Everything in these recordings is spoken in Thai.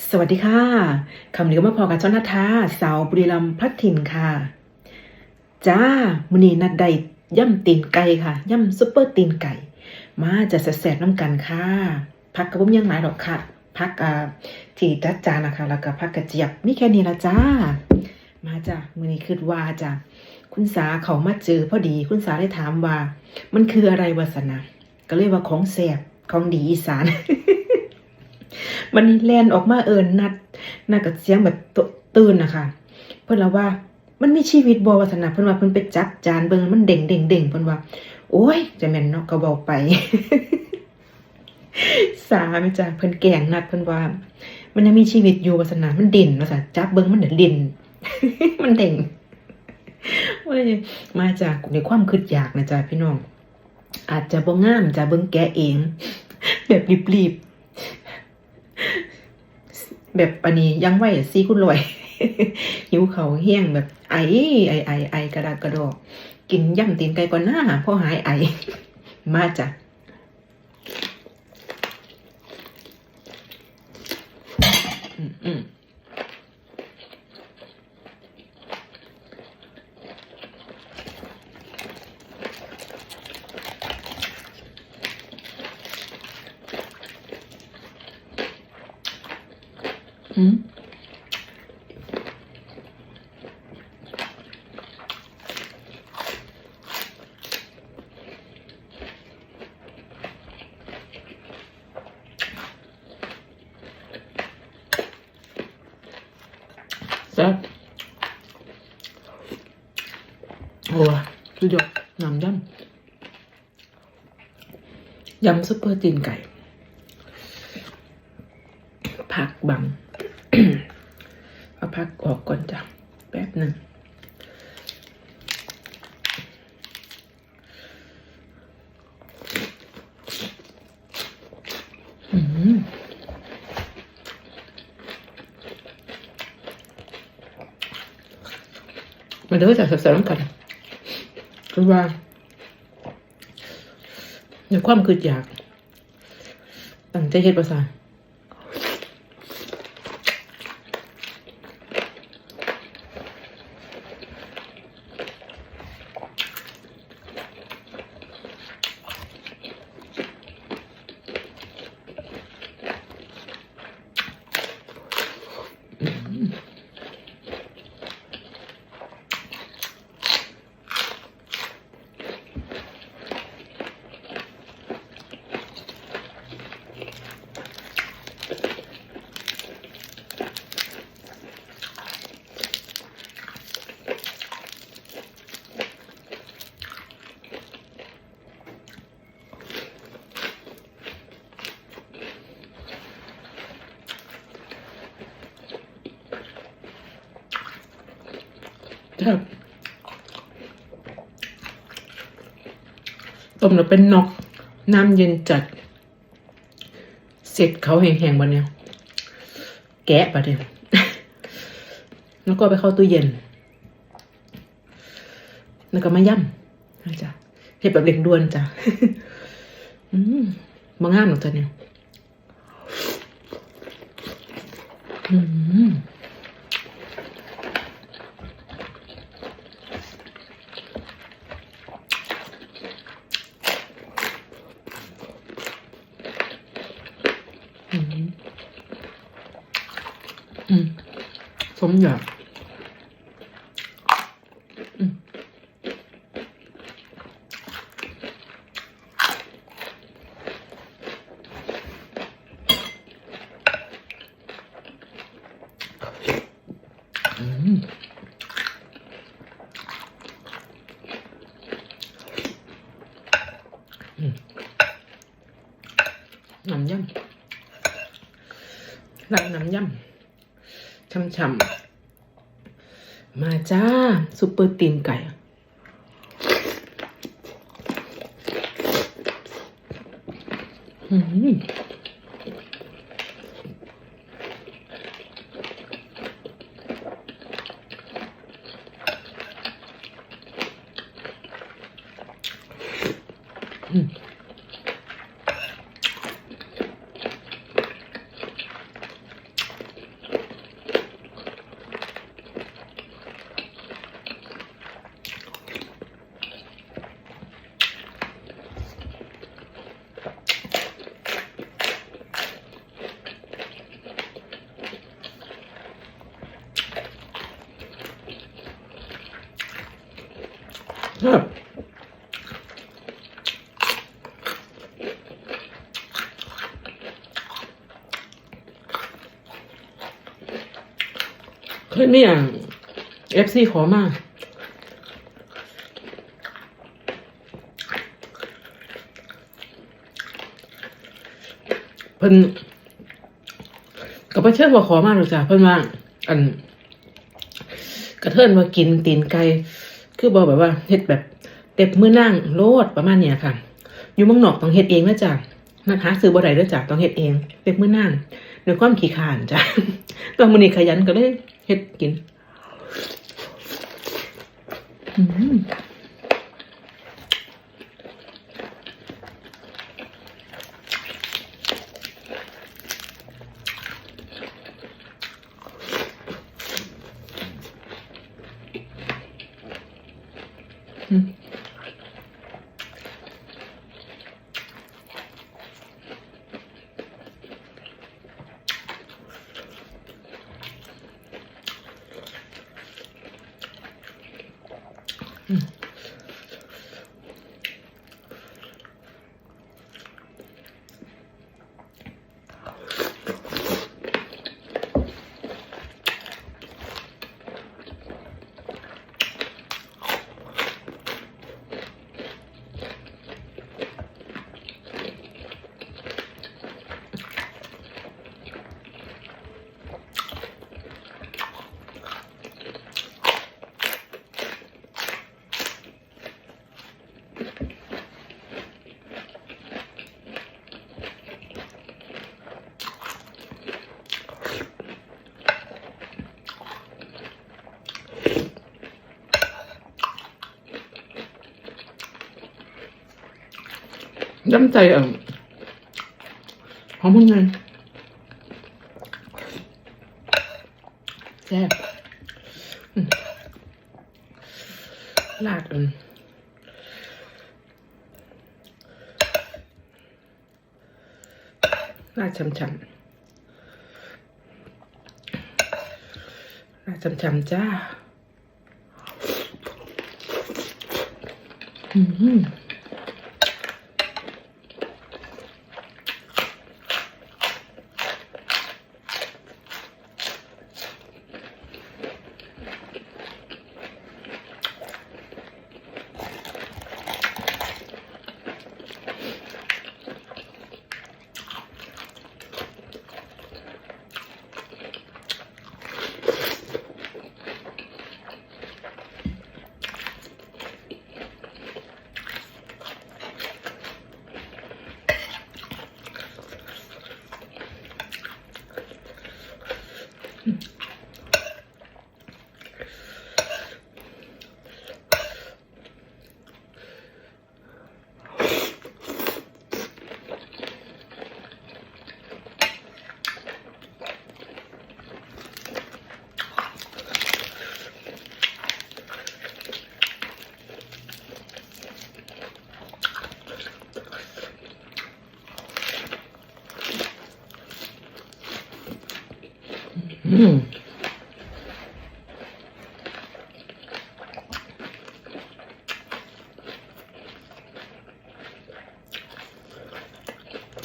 สวัสดีค่ะ คำนี้ก็มาพอกับช่องนาทาสาวบุรีรัมย์พลัดถิ่นค่ะ จ้ามือนีนัดได้ย่ำตีนไก่ค่ะ ย่ำซุปเปอร์ตีนไก่ มาจะแสบน้ำกันค่ะ พักกระบุ้มยังหลายดอกค่ะ พักอ่าที่จัดจานนะคะ แล้วก็พักกระเจี๊ยบมีแค่นี้ละจ้า มาจ้ะมือนี้คิดว่าจ้ะคุณสาเขามาเจอพอดี คุณสาได้ถามว่า มันคืออะไรวาสนา ก็เลยว่าของแสบของดีอีสาน มันแลนออกมาเอินนัดนัดกับเสียงแบบตตื่นนะคะเพิ่อนละว่ามันมีชีวิตบ่วัฒนาเพิ่อนว่าเพิ่นไปจับจานเบิงมันเด้งเด้งเด้งเพิ่อนว่า โอ้ยจะแม่นเนาะก็เว้าไป สาม่จ้ะเพิ่อนแกล้งนัดเพิ่อนว่า มันยังมีชีวิตอยู่วัฒนามันเด่นว่าซั่นจับเบิงมันเด่นเด่นมันเด้งว่ามาจากในความคิดอยากนะจ๊ะพี่น้อง อาจจะบ่งามจะเบิ่งแกเอง แบบรีบๆ แบบอันนี้ยังไหวซีคุณลอยหิวเขาเฮี้ยงแบบไอไอไอไอกระดากกระดอกกินย่ำตีนไก่ก่อนหน้าพอหายไอ มาจ้ะอืมอืม อืมแซ่บโอ้ยสุดยอดน้ำยำยำซุปเปอร์ตีนไก่ ผักบัง เอาผักออกก่อน จ้ะ แป๊บหนึ่งมาเด้อจากแซ่บๆน้ำกันคือว่าในความคืออยากตั้งใจเฮ็ดภาษา ครับ ต้มแล้วเป็นนอกน้ำเย็นจัด เสร็จเขาแห้งๆวันเนี้ยแกะปะเดี๋ยวแล้วก็ไปเข้าตู้เย็น แล้วก็มาย่ำนะจ๊ะเห็ดแบบเร่งด่วนจ้ะอืมมางามหรอกจ้ะเนี่ยอืม อืมอืม สมอยากอืมอื ช่ำๆ มาจ้าซุปเปอร์ตีนไก่อืมอืม เคยมีอะเอฟซีขอมาเพิ่นกับพระเชิญว่าขอมาหรือจ้ะเพิ่นว่าอันกระเทินว่ากินตีนไก่ คือบอกแบบว่าเฮ็ดแบบเต็บมือนั่งโลดประมาณเนี้ยค่ะ อยู่เมืองนอกต้องเฮ็ดเองนะจ๊ะนะหาซื้อบ่ได้ด้อจ้ะต้องเฮ็ดเองเต็บมือนั่งด้วยความขี้ขานจ้ะตอนมื้อนี้ขยันก็เลยเฮ็ดกิน อืม 嗯。嗯。 น้ำใจเอะหอมมันไงแซ่บลาดอืมลาดช่ำๆลาดช่ำๆจ้า อืม แ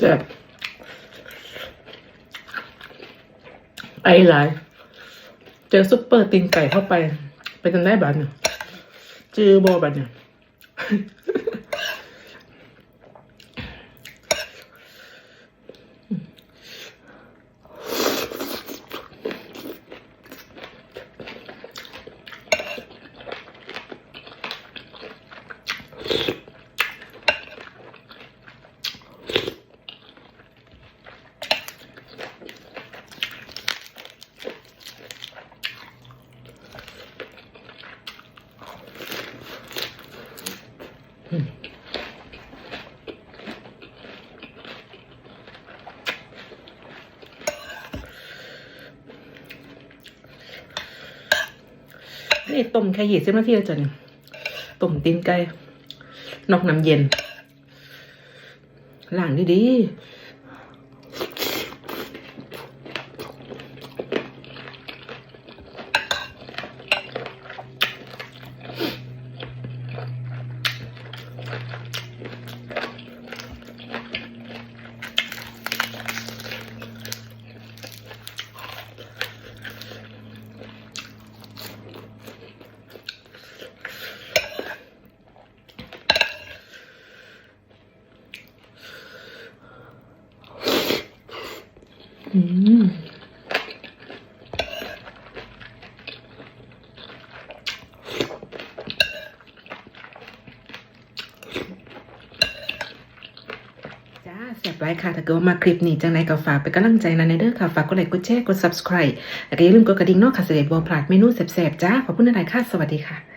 ซ่บไอ้หลาย เจอซุปเปอร์ตีนไก่เข้าไป ไปจนได้บัตเนี่ยจือโบบัตเนี่ย นี่ต้มแค่ยี่สิบนาทีแล้วจ้ะเนี่ยต้มตีนไก่นอกน้ำเย็นล้างดีๆ ไลค์ค่ะ ถ้าเกิดว่ามาคลิปนี้จังไหนก็ฝากเป็นกำลังใจนะในเด้อค่ะ ฝากกดไลค์ กดแชร์ กด subscribe แล้วก็อย่าลืมกดกระดิ่งนอกค่ะเสด็จบอพลาดเมนูแสบๆ จ้า ขอบคุณนายค่ะ สวัสดีค่ะ